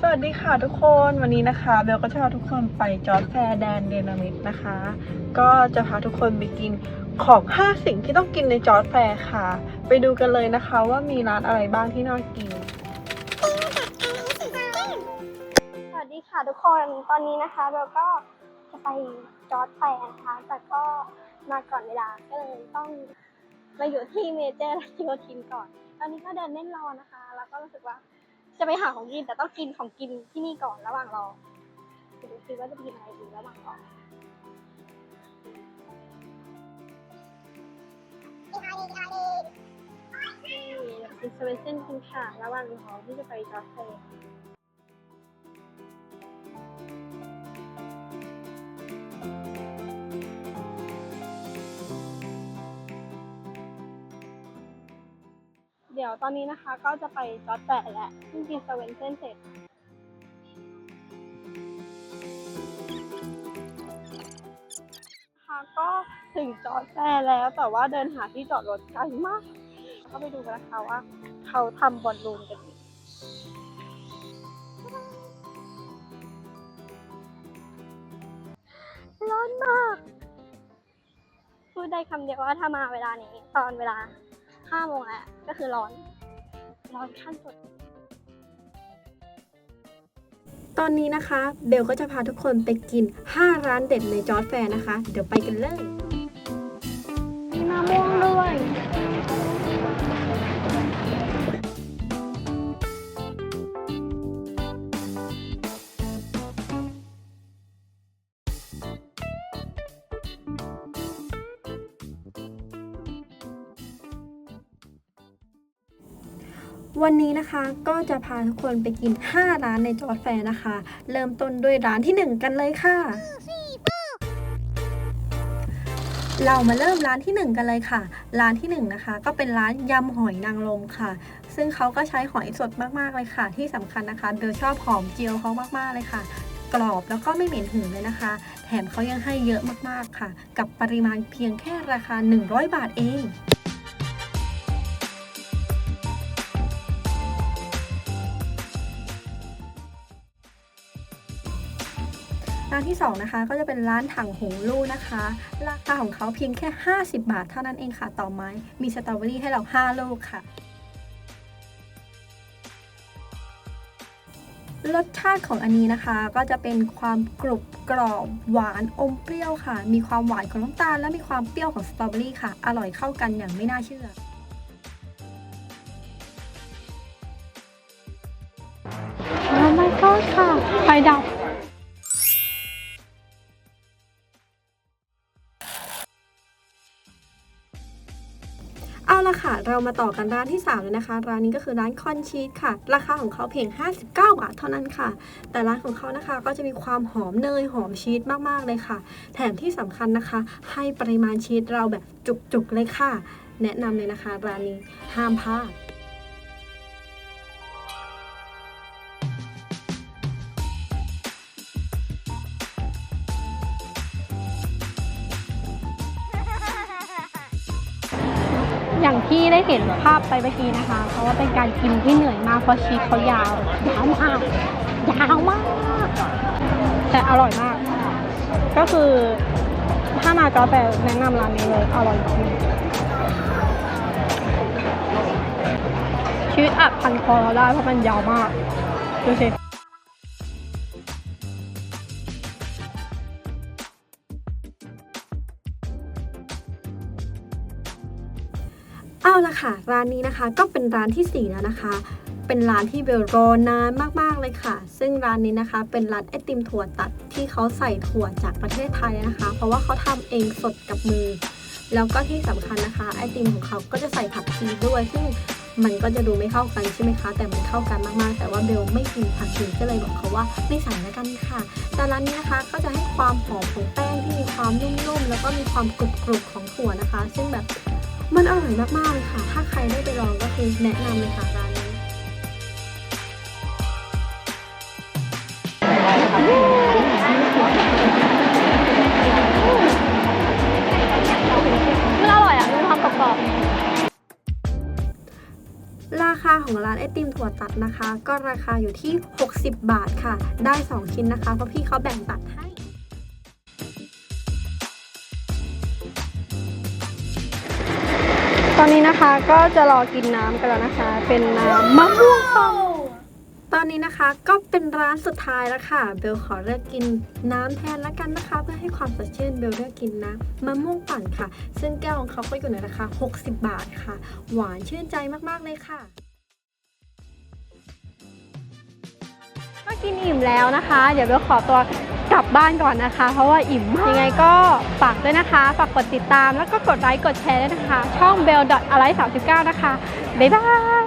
สวัสดีค่ะทุกคนวันนี้นะคะเบลก็จะพาทุกคนไปจอร์แฟร์แดนเดนามิดนะคะ ก็จะพาทุกคนไปกินของ 5 สิ่งที่ต้องกินในจอร์แฟร์ค่ะ ไปดูกันเลยนะคะว่ามีร้านอะไรบ้างที่น่ากิน สวัสดีค่ะทุกคนตอนนี้นะคะเราก็จะไปจอร์ดแฟร์นะคะแต่ก็มาก่อนเวลาก็เลยต้องมาอยู่ที่เมเจอร์จิโอทินก่อน ตอนนี้ก็เดินเล่นรอนะคะ แล้วก็รู้สึกว่า จะไปหาของกินแต่ต้องกินของกินที่นี่ก่อนระหว่างรอไปดูซิว่าจะกินอะไรดีระหว่างรอนี่กินสเวนเซนกินค่ะระหว่างรอที่จะไปจอร์ดแเดี๋ยวตอนนี้นะคะก็จะไปจอดแปะแล้วเพิ่งกินสเวนเซนเสร็จค่ะก็ถึงจอดแปะแล้วแต่ว่าเดินหาที่จอดรถไกลมาก ก็ไปดูกันนะคะว่า เขาทำบอลลูนกันอยู่ร้อนมาก พูดได้คำเดียวว่าถ้ามาเวลานี้ตอนเวลา ห้าโมงแล้วก็คือร้อน ร้อนขั้นสุด ตอนนี้นะคะ เบลก็จะพาทุกคนไปกิน 5 ร้านเด็ดในจอร์ดแฟร์นะคะ เดี๋ยวไปกันเลย มีมะม่วงด้วย วันนี้นะคะก็จะพาทุกคนไปกิน 5 ร้านในจอร์ดแฟร์นะคะ เริ่มต้นด้วยร้านที่ 1 กันเลยค่ะ เรามาเริ่มร้านที่ 1 กันเลยค่ะ ร้านที่ 1 นะคะ ก็เป็นร้านยำหอยนางรมค่ะ ซึ่งเขาก็ใช้หอยสดมากๆเลยค่ะ ที่สำคัญนะคะเบลชอบหอมเจียวเขามากๆเลยค่ะกรอบแล้วก็ไม่เหม็นหืนเลยนะคะ แถมเขายังให้เยอะมากๆค่ะ กับปริมาณเพียงแค่ราคา 100 บาทเอง ร้านที่2นะคะก็จะเป็นร้านถังหงลู่นะคะ ราคาของเขาเพียงแค่ 50 บาทเท่านั้นเองค่ะต่อไม้มีสตรอเบอรี่ให้เรา 5 ลูกค่ะรสชาติของอันนี้นะคะ ก็จะเป็นความกรุบกรอบหวานอมเปรี้ยวค่ะ มีความหวานของน้ำตาล และมีความเปรี้ยวของสตรอเบอรี่ค่ะ อร่อยเข้ากันอย่างไม่น่าเชื่อ โอ้ my god ค่ะ ไฟดับ ละค่ะ เรามาต่อกันร้านที่3เลยนะคะ ร้านนี้ก็คือร้านคอนชีสค่ะ ราคาของเขาเพียง 59 บาทเท่านั้นค่ะ แต่ร้านของเขานะคะก็จะมีความหอมเนยหอมชีสมากๆเลยค่ะ แถมที่สำคัญนะคะ ให้ปริมาณชีสเราแบบจุกๆเลยค่ะ แนะนำเลยนะคะ ร้านนี้ห้ามพลาด อย่างที่ได้เห็นภาพไปเมื่อกี้นะคะ เพราะว่าเป็นการกินที่เหนื่อยมากเพราะชีสเขายาวยาวมากยาวมาก แต่อร่อยมาก ก็คือถ้ามากาแฟแนะนำร้านนี้เลยอร่อยจริงชีวิตอัดพันคอเราได้เพราะมันยาวมากดูสิ เอาละค่ะ ร้านนี้นะคะก็เป็นร้านที่ 4 แล้วนะคะ เป็นร้านที่เบลรอนานมากๆเลยค่ะ ซึ่งร้านนี้นะคะเป็นร้านไอติมถั่วตัดที่เขาใส่ถั่วจากประเทศไทยนะคะ เพราะว่าเขาทำเองสดกับมือ แล้วก็ที่สำคัญนะคะไอติมของเขาก็จะใส่ผักชีด้วย ซึ่งมันก็จะดูไม่เข้ากันใช่ไหมคะ แต่มันเข้ากันมากๆ แต่ว่าเบลไม่กินผักชีก็เลยบอกเขาว่าไม่ใส่แล้วกันค่ะ แต่ร้านนี้นะคะก็จะให้ความหอมของแป้งที่มีความนุ่มๆแล้วก็มีความกรุบๆของถั่วนะคะ ซึ่งแบบ มันอร่อยมากๆเลยค่ะ ถ้าใครได้ไปลองก็คือแนะนำเลยค่ะร้านนี้มันอร่อยอะมีความกรอบราคาของร้านไอติมถั่วตัดนะคะ ก็ราคาอยู่ที่ 60 บาทค่ะ ได้ 2 ชิ้นนะคะ เพราะพี่เขาแบ่งตัดให้ อนนี้นะคะก็จะรอกินน้ำกันแล้วนะคะ เป็นน้ำมะม่วงปั่นตอนนี้นะคะก็เป็นร้านสุดท้ายแล้วค่ะ เบลขอเลือกกินน้ำแทนละกันนะคะ เพื่อให้ความสดชื่นเบลเลือกกินน้ำมะม่วงปั่นค่ะ ซึ่งแก้วของเขาก็อยู่ในราคา 60 บาทค่ะ หวานชื่นใจมากๆเลยค่ะก็กินอิ่มแล้วนะคะ เดี๋ยวเบลขอตัว ลับบ้านก่อนนะคะ เพราะว่าอิ่มมากยังไงก็ฝากด้วยนะคะ ฝากกดติดตามแล้วก็กดไลค์กดแชร์ด้วยนะคะ ช่อง bell a l i 39 นะคะ บ๊ายบาย